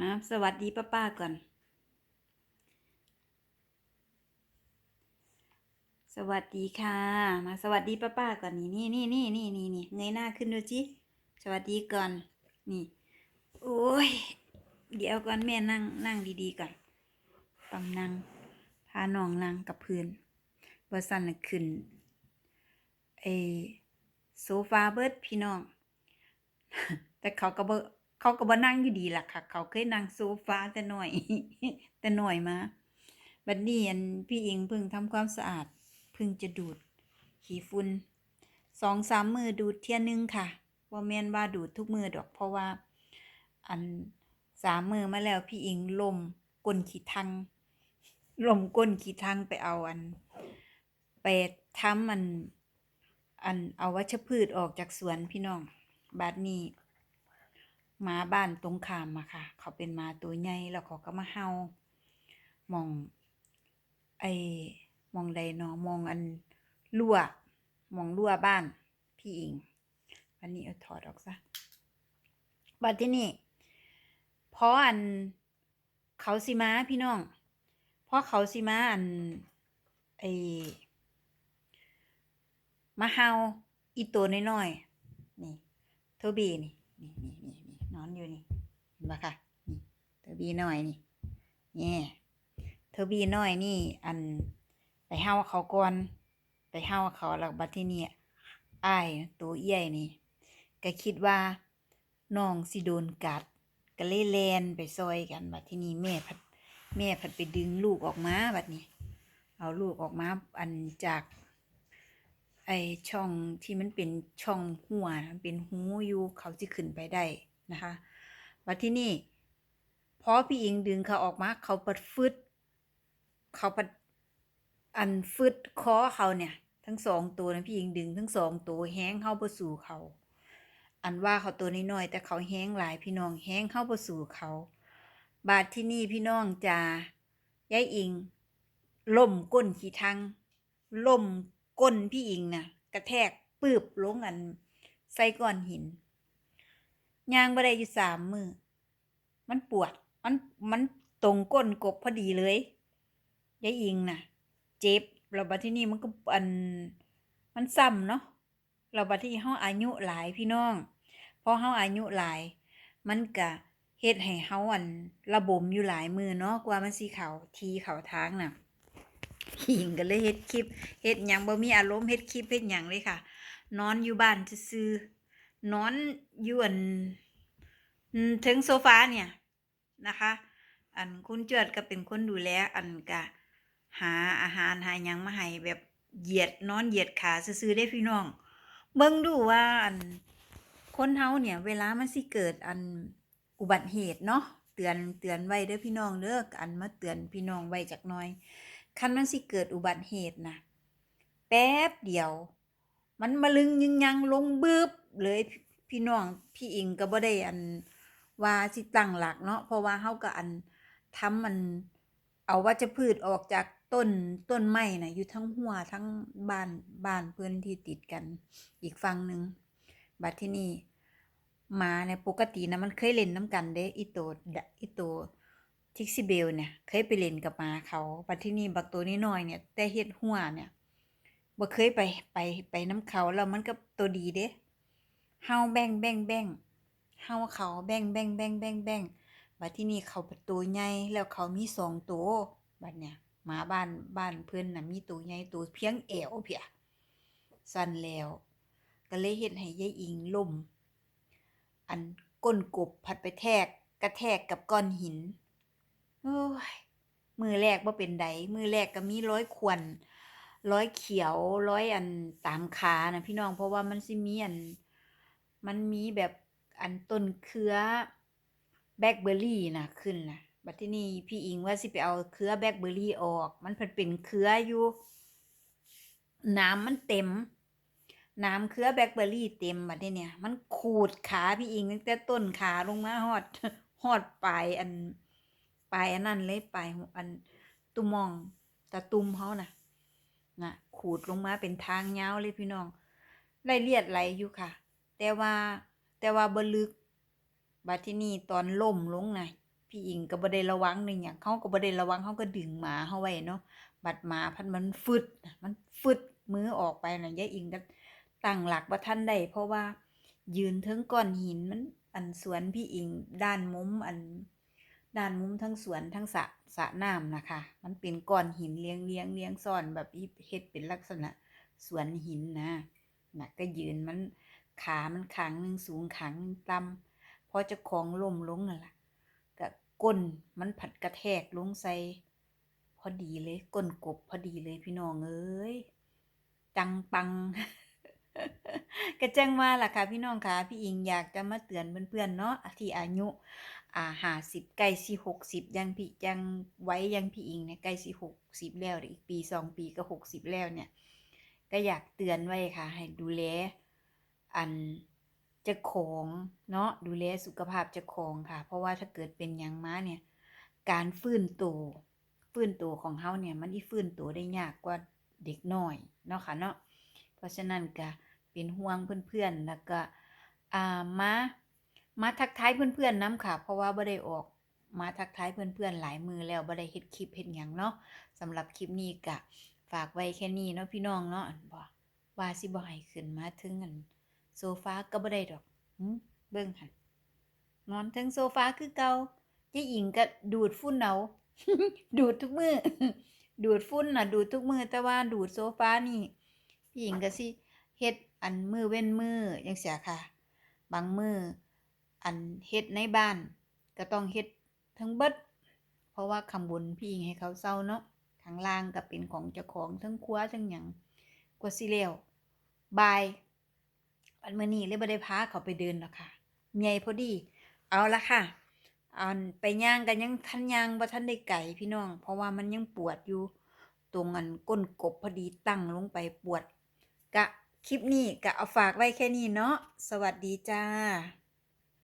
มาสวัสดีป้าป้าก่อน สวัสดีค่ะ มาสวัสดีป้าป้าก่อนนี่นี่นี่นี่นี่นี่นี่เงยหน้าขึ้นดูจิสวัสดีก่อนนี่ โอ้ย เดี๋ยวก่อนแม่นั่งนั่งดีๆก่อนต้องนั่งพาน้องนั่งกับพื้นบอสันขึ้นไอโซฟาเบิดพี่น้อง แต่เขาก็เบ่ เขาก็บ่นั่งอยู่ดีล่ะค่ะ เขาเคยนั่งโซฟาแต่หน้อย แต่หน้อยมาบัดนี้อันพี่อิงพิ่งทำความสะอาดพิ่งจะดูด ขี้ฝุ่นสองสามมือดูดเที่ยนึงค่ะว่าแม่นว่าดูดทุกมือดอกเพราะว่า อันสามมือมาแล้วพี่อิงลมก้นขี้ทังลมก้นขี้ทังไปเอาอันไปทำมัน อันเอาวัชพืชออกจากสวนพี่น้อง บาดนี้ หมาบ้านตรงข้ามมาค่ะ เขาเป็นหมาตัวใหญ่แล้วเขาก็มาเห่ามอง ไอ้มองใดเนาะมองอันรั่วมองรั่วบ้าน พี่อิงวันนี้เอาถอดออกซะบัดที่นี่เพราะอันเขาสิมาพี่น้องเพราะเขาสิมาอันไอมาเฮาอีตัวน้อยๆนี่โทบีนี่นี่นี่ นอนอยู่นี่เห็นปะคะนี่โทบีน้อยนี่เนี่ยโทบีน้อยนี่อันไปเฮาเขาก่อนไปเฮาเขาแล้วบัดที่นี่อ้ายตัวใหญ่นี่ก็คิดว่าน้องสิโดนกัดก็เลยแลนไปซอยกันบัดที่นี่แม่พัดแม่พัดไปดึงลูกออกมาบัดนี้ เอาลูกออกมาอันจากไอช่องที่มันเป็นช่องหัวมันเป็นหูอยู่เขาสิขึ้นไปได้ นะคะบัดที่นี่พอพี่อิงดึงเขาออกมาเขาปัดฟึดเขาปัดอันฟึดคอเขาเนี่ย ทั้งสองตัวนะพี่อิงดึงทั้งสองตัวแห้งเข้าไปสู่เขา อันว่าเขาตัวน้อยๆแต่เขาแห้งหลายพี่น้องแห้งเข้าไปสู่เขา บาดที่นี่พี่น้องจายายอิงล่มก้นขี้ทังล่มก้นพี่อิงนะกระแทกปืบลงอันใส่ก้อนหิน ยางบ่ได้อยู่สามมือมันปวด มันมันตรงก้นกบพอดีเลยยายอิงน่ะ เจ็บแล้วบัดที่นี่มันก็อันมันซ้ำเนาะเราบัดที่เฮาอายุหลายพี่น้องพอเฮาอายุหลาย มันก็เฮ็ดให้เฮาอันระบมอยู่หลายมือเนาะกว่ามันสิเขาทีเขาทางน่ะขิงกันเลยเฮ็ดคลิปเฮ็ดหยังบ่มีอารมณ์เฮ็ดคลิปเฮ็ดหยังเลยค่ะ นอนอยู่บ้านซื่อ นอนอยู่อันถึงโซฟาเนี่ยนะคะ อันคุณเจิดก็เป็นคนดูแลอันก็หาอาหารหายังมาให้แบบเหยียดนอนเหยียดขาซื่อได้พี่น้อง เบิ่งดูว่าอันคนเฮาเนี่ยเวลามันสิเกิดอันอุบัติเหตุเนาะเตือนเตือนไว้เด้อพี่น้องเด้ออันมาเตือนพี่น้องไว้จักหน่อยคันมันสิเกิดอุบัติเหตุนะแป๊บเดียว มันมาลึงยึงยังลงบึบ เลยพี่น้องพี่อิงก็บ่ได้อันว่าสิตั้งหลักเนาะเพราะว่าเฮาก็อันทำมันเอาวัชพืชออกจากต้นต้นไม้น่ะอยู่ทั้งหัวทั้งบ้านบ้านเพื่อนที่ติดกันอีกฝั่งหนึ่งบัดที่นี่หมาเนี่ยปกตินะมันเคยเล่นน้ำกันเด้อีโตอีโตทิกซิเบลเนี่ยเคยไปเล่นกับหมาเขาบัดที่นี่บักตัวนี้น้อยเนี่ยแต่เฮ็ดหัวเนี่ยบ่เคยไปไปไปน้ำเขาแล้วมันก็ตัวดีเด้ เฮาแบ่งแบ่งแบ่งเฮาเขาแบ่งแบ่งแบ่งแบ่งแบ่งบัดที่นี่เขาป็นตัวใหญ่แล้วเขามีสองตัวบัดเนี่ยหมาบ้านบ้านเพิ่อนน่ะมีตัวใหญ่ตัวเพียงเอวเพียสั่นแล้ว ก็เลยเฮ็ดให้ยายอิงล่มอันก้นกบพัดไปแทกกระแทกกับก้อนหินโอ้ยมือแรกว่าเป็นใดมือแรกก็มีร้อยขวนร้อยเขียวร้อยอันตามขานะพี่น้องเพราะว่ามันสิมีอัน มันมีแบบอันต้นเครือแบล็คเบอร์รี่นะขึ้นนะบัดที่นี่พี่อิงว่าสิไปเอาเครือแบล็คเบอร์รี่ออก มันเพิ่นเป็นเครืออยู่ น้ำมันเต็ม น้ำเครือแบล็คเบอร์รี่เต็มบัดนี้เนี่ย มันขูดขาพี่อิงตั้งแต่ต้นขาลงมาฮอดฮอดปลายอันปลายอันนั้นเลยปลายอันตุมองตะตุมเขานะ่ะน่ะขูดลงมาเป็นทางยาวเลยพี่น้องไล่เลียดไหลอยู่ค่ะ แต่ว่าแต่ว่าบลึกบัดที่นี่ตอนล่มลงนะพี่อิงก็บ่ได้ระวังในหยังเขาก็บ่ได้ระวังเขาก็ดึงหมาเขาไว้เนาะบัดหมาพันมันฟึดมันฟึดมือออกไปน่ะยายอิงก็ตั้งหลักบ่ทันได้เพราะว่า ยืนเทิงก้อนหินมันอันสวนพี่อิงด้านมุมอันด้านมุมทั้งสวนทั้งสะสะน้ำนะคะ มันเป็นก้อนหินเรียงเรียงเรียงซ้อนแบบเฮ็ดเป็นลักษณะสวนหินนะนะก็ยืนมัน ขามันขางหนึ่งสูงขางหนึ่งต่ำพอจะของล่มลงนั่นล่ะก็ก้นมันผัดกระแทกลงใส่พอดีเลยก้นกบพอดีเลยพี่น้องเอ้ยจังปังก็แจ้งว่าล่ะค่ะพี่น้องค่ะพี่อิงอยากจะมาเตือนเพื่อนๆเนาะที่อายุ อ่าห้าสิบใกล้สิหกสิบยังพี่ยังไว้ยังพี่อิงเนี่ยใกล้สิหกสิบแล้วเดี๋ยวอีกปีสองปีก็หกสิบแล้วเนี่ย ก็อยากเตือนไว้ค่ะ ให้ดูแล อันจะของเนาะดูแลสุขภาพจะของค่ะ เพราะว่าถ้าเกิดเป็นยังมาเนี่ย การฟื้นตัวฟื้นตัวของเฮาเนี่ย มันอีฟื้นตัวได้ยากกว่าเด็กน้อยเนาะค่ะเนาะเพราะฉะนั้นก็เป็นห่วงเพื่อนๆแล้วก็อ่ามามาทักทายเพื่อนๆน้ำค่ะ เพราะว่าบ่ได้ออกมาทักทายเพื่อนๆหลายมือแล้วบ่ได้เฮ็ดคลิปเฮ็ดหยังเนาะสำหรับคลิปนี้ก็ฝากไว้แค่นี้เนาะพี่น้องเนาะบ่ว่าสิบ่ให้ขึ้นมาถึงอัน โซฟาก็บ่ได้ดอกเบิ่งหั่นนอนถึงโซฟาคือเก่ายายอิงก็ดูดฝุ่นเอาดูดทุกมือดูดฝุ่นน่ะ ดูดทุกมือแต่ว่าดูดโซฟานี่พี่หญิงก็สิเฮ็ดอันมือเว้นมือจังซี่ค่ะ บางมืออันเฮ็ดในบ้าน ก็ต้องเฮ็ดทั้งเบิด เพราะว่าข้างบนพี่อิงให้เขาเซาเนาะข้างล่างก็เป็นของเจ้าของทั้งครัวทั้งหยังกว่าสิแล้วบาย วันเมื่อนี้เลยบ่ได้พาเขาไปเดินหรอกค่ะใหญ่พอดี เอาละค่ะอันไปย่างกันยังทันย่างบ่ทันได้ไก่พี่น้อง เพราะว่ามันยังปวดอยู่ ตรงอันก้นกบพอดีตั้งลงไปปวด กะคลิปนี้กะเอาฝากไว้แค่นี้เนาะสวัสดีจ้า